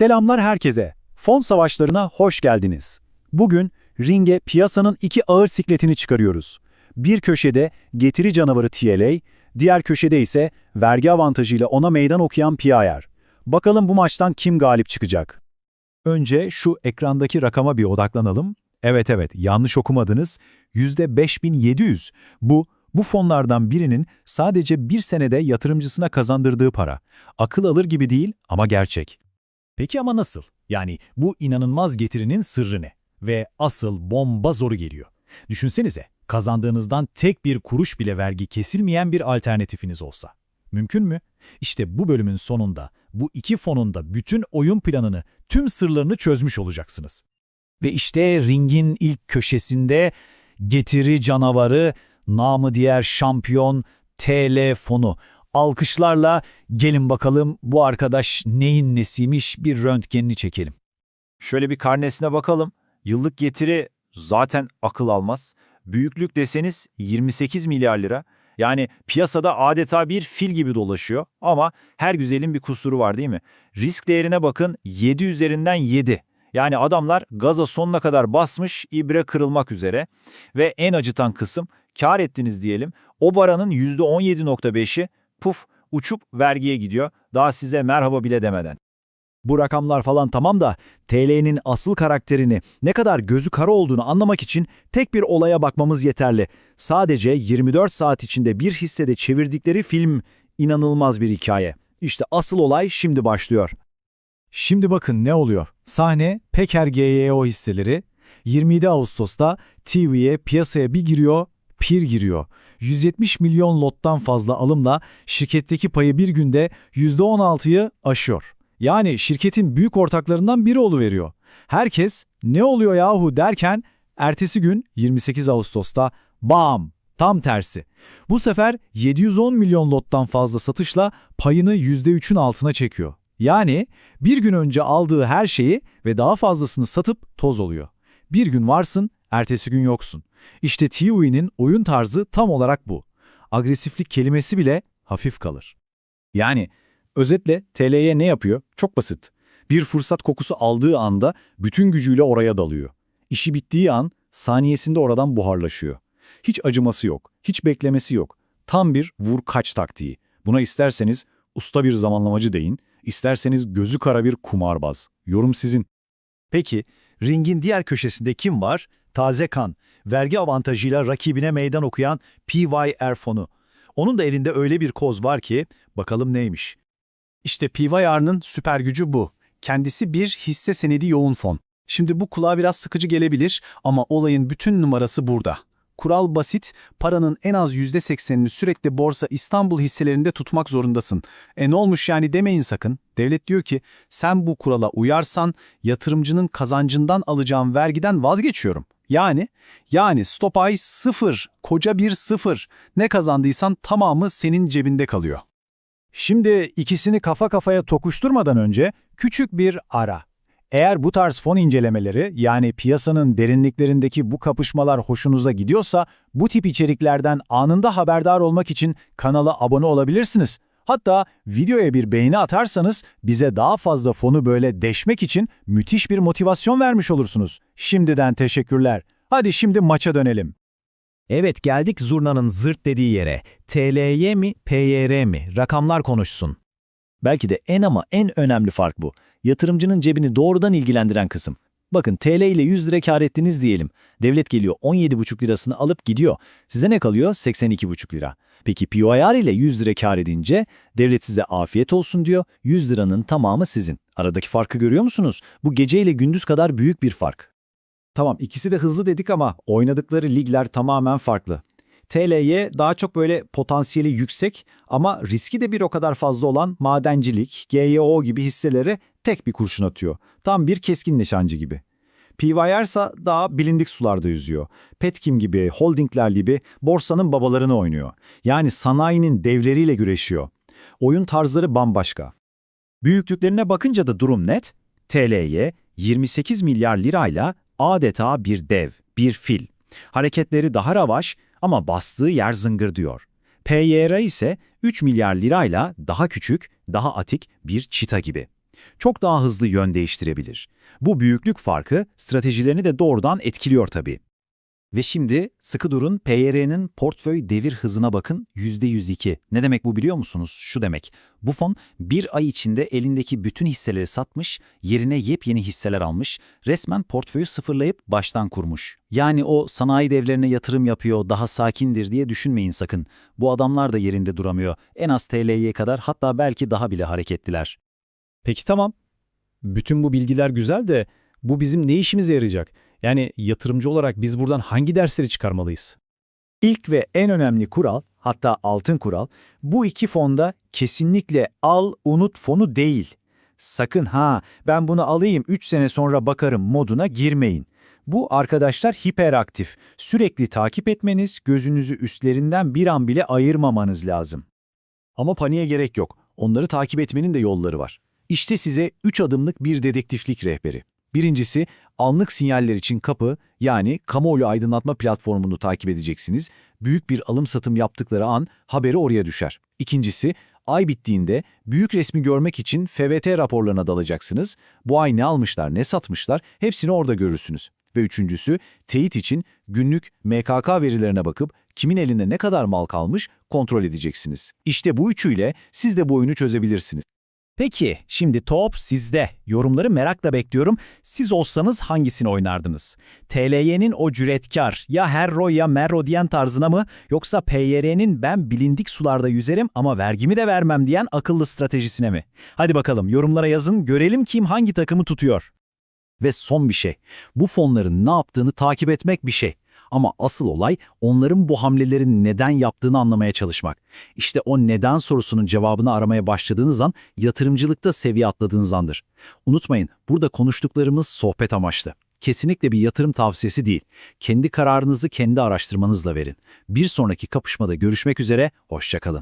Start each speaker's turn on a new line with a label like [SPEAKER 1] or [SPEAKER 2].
[SPEAKER 1] Selamlar herkese. Fon savaşlarına hoş geldiniz. Bugün ringe piyasanın iki ağır sikletini çıkarıyoruz. Bir köşede getiri canavarı TLA, diğer köşede ise vergi avantajıyla ona meydan okuyan PIR. Bakalım bu maçtan kim galip çıkacak? Önce şu ekrandaki rakama bir odaklanalım. Evet evet yanlış okumadınız. %5700. Bu, bu fonlardan birinin sadece bir senede yatırımcısına kazandırdığı para. Akıl alır gibi değil ama gerçek. Peki ama nasıl? Yani bu inanılmaz getirinin sırrı ne? Ve asıl bomba zoru geliyor. Düşünsenize, kazandığınızdan tek bir kuruş bile vergi kesilmeyen bir alternatifiniz olsa. Mümkün mü? İşte bu bölümün sonunda bu iki fonun da bütün oyun planını, tüm sırlarını çözmüş olacaksınız. Ve işte ringin ilk köşesinde getiri canavarı, namı diğer şampiyon TL fonu. Alkışlarla gelin bakalım bu arkadaş neyin nesiymiş bir röntgenini çekelim.
[SPEAKER 2] Şöyle bir karnesine bakalım. Yıllık getiri zaten akıl almaz. Büyüklük deseniz 28 milyar lira. Yani piyasada adeta bir fil gibi dolaşıyor ama her güzelin bir kusuru var değil mi? Risk değerine bakın 7 üzerinden 7. Yani adamlar gaza sonuna kadar basmış, ibre kırılmak üzere. Ve en acıtan kısım kar ettiniz diyelim. O baranın %17.5'i puf uçup vergiye gidiyor. Daha size merhaba bile demeden.
[SPEAKER 1] Bu rakamlar falan tamam da TL'nin asıl karakterini, ne kadar gözü kara olduğunu anlamak için tek bir olaya bakmamız yeterli. Sadece 24 saat içinde bir hissede çevirdikleri film inanılmaz bir hikaye. İşte asıl olay şimdi başlıyor. Şimdi bakın ne oluyor. Sahne Peker GYO hisseleri 27 Ağustos'ta TV'ye piyasaya bir giriyor, pir giriyor. 170 milyon lottan fazla alımla şirketteki payı bir günde %16'yı aşıyor. Yani şirketin büyük ortaklarından biri oluveriyor. Herkes ne oluyor yahu derken ertesi gün 28 Ağustos'ta bam tam tersi. Bu sefer 710 milyon lottan fazla satışla payını %3'ün altına çekiyor. Yani bir gün önce aldığı her şeyi ve daha fazlasını satıp toz oluyor. Bir gün varsın, ertesi gün yoksun. İşte TUI'nin oyun tarzı tam olarak bu. Agresiflik kelimesi bile hafif kalır. Yani özetle TL'ye ne yapıyor? Çok basit. Bir fırsat kokusu aldığı anda bütün gücüyle oraya dalıyor. İşi bittiği an saniyesinde oradan buharlaşıyor. Hiç acıması yok, hiç beklemesi yok. Tam bir vur kaç taktiği. Buna isterseniz usta bir zamanlamacı deyin, isterseniz gözü kara bir kumarbaz. Yorum sizin. Peki, ringin diğer köşesinde kim var? Taze kan, vergi avantajıyla rakibine meydan okuyan PYR fonu. Onun da elinde öyle bir koz var ki, bakalım neymiş. İşte PYR'nın süper gücü bu. Kendisi bir hisse senedi yoğun fon. Şimdi bu kulağa biraz sıkıcı gelebilir ama olayın bütün numarası burada. Kural basit, paranın en az %80'ini sürekli Borsa İstanbul hisselerinde tutmak zorundasın. E ne olmuş yani demeyin sakın. Devlet diyor ki sen bu kurala uyarsan yatırımcının kazancından alacağım vergiden vazgeçiyorum. Yani, yani stop ay sıfır, koca bir sıfır. Ne kazandıysan tamamı senin cebinde kalıyor. Şimdi ikisini kafa kafaya tokuşturmadan önce küçük bir ara. Eğer bu tarz fon incelemeleri yani piyasanın derinliklerindeki bu kapışmalar hoşunuza gidiyorsa bu tip içeriklerden anında haberdar olmak için kanala abone olabilirsiniz. Hatta videoya bir beğeni atarsanız bize daha fazla fonu böyle deşmek için müthiş bir motivasyon vermiş olursunuz. Şimdiden teşekkürler. Hadi şimdi maça dönelim. Evet geldik zurnanın zırt dediği yere. TLY mi, PYR mi? Rakamlar konuşsun. Belki de en ama en önemli fark bu. Yatırımcının cebini doğrudan ilgilendiren kısım. Bakın TL ile 100 lira kar ettiniz diyelim. Devlet geliyor 17,5 lirasını alıp gidiyor. Size ne kalıyor? 82,5 lira. Peki POIR ile 100 lira kar edince devlet size afiyet olsun diyor. 100 liranın tamamı sizin. Aradaki farkı görüyor musunuz? Bu gece ile gündüz kadar büyük bir fark. Tamam ikisi de hızlı dedik ama oynadıkları ligler tamamen farklı. TL'ye daha çok böyle potansiyeli yüksek ama riski de bir o kadar fazla olan madencilik, GYO gibi hisseleri tek bir kurşun atıyor. Tam bir keskin nişancı gibi. PYR ise daha bilindik sularda yüzüyor. Petkim gibi, holdingler gibi borsanın babalarını oynuyor. Yani sanayinin devleriyle güreşiyor. Oyun tarzları bambaşka. Büyüklüklerine bakınca da durum net. TL'ye 28 milyar lirayla adeta bir dev, bir fil. Hareketleri daha ravaş ama bastığı yer zıngır diyor. PYR ise 3 milyar lirayla daha küçük, daha atik bir çita gibi. Çok daha hızlı yön değiştirebilir. Bu büyüklük farkı stratejilerini de doğrudan etkiliyor tabii. Ve şimdi sıkı durun PYR'nin portföy devir hızına bakın %102. Ne demek bu biliyor musunuz? Şu demek. Bu fon bir ay içinde elindeki bütün hisseleri satmış, yerine yepyeni hisseler almış, resmen portföyü sıfırlayıp baştan kurmuş. Yani o sanayi devlerine yatırım yapıyor, daha sakindir diye düşünmeyin sakın. Bu adamlar da yerinde duramıyor. En az TL'ye kadar hatta belki daha bile hareketliler.
[SPEAKER 3] Peki tamam. Bütün bu bilgiler güzel de bu bizim ne işimize yarayacak? Yani yatırımcı olarak biz buradan hangi dersleri çıkarmalıyız?
[SPEAKER 1] İlk ve en önemli kural, hatta altın kural, bu iki fonda kesinlikle al unut fonu değil. Sakın ha ben bunu alayım 3 sene sonra bakarım moduna girmeyin. Bu arkadaşlar hiperaktif. Sürekli takip etmeniz, gözünüzü üstlerinden bir an bile ayırmamanız lazım. Ama paniğe gerek yok. Onları takip etmenin de yolları var. İşte size 3 adımlık bir dedektiflik rehberi. Birincisi, anlık sinyaller için kapı, yani kamuoyu aydınlatma platformunu takip edeceksiniz. Büyük bir alım satım yaptıkları an haberi oraya düşer. İkincisi, ay bittiğinde büyük resmi görmek için FVT raporlarına dalacaksınız. Bu ay ne almışlar, ne satmışlar hepsini orada görürsünüz. Ve üçüncüsü, teyit için günlük MKK verilerine bakıp kimin elinde ne kadar mal kalmış kontrol edeceksiniz. İşte bu üçüyle siz de bu oyunu çözebilirsiniz. Peki, şimdi top sizde. Yorumları merakla bekliyorum. Siz olsanız hangisini oynardınız? TLY'nin o cüretkar, ya Herro ya Merro diyen tarzına mı, yoksa PYR'nin ben bilindik sularda yüzerim ama vergimi de vermem diyen akıllı stratejisine mi? Hadi bakalım yorumlara yazın, görelim kim hangi takımı tutuyor. Ve son bir şey, bu fonların ne yaptığını takip etmek bir şey. Ama asıl olay onların bu hamleleri neden yaptığını anlamaya çalışmak. İşte o neden sorusunun cevabını aramaya başladığınız an yatırımcılıkta seviye atladığınız andır. Unutmayın burada konuştuklarımız sohbet amaçlı. Kesinlikle bir yatırım tavsiyesi değil. Kendi kararınızı kendi araştırmanızla verin. Bir sonraki kapışmada görüşmek üzere, hoşçakalın.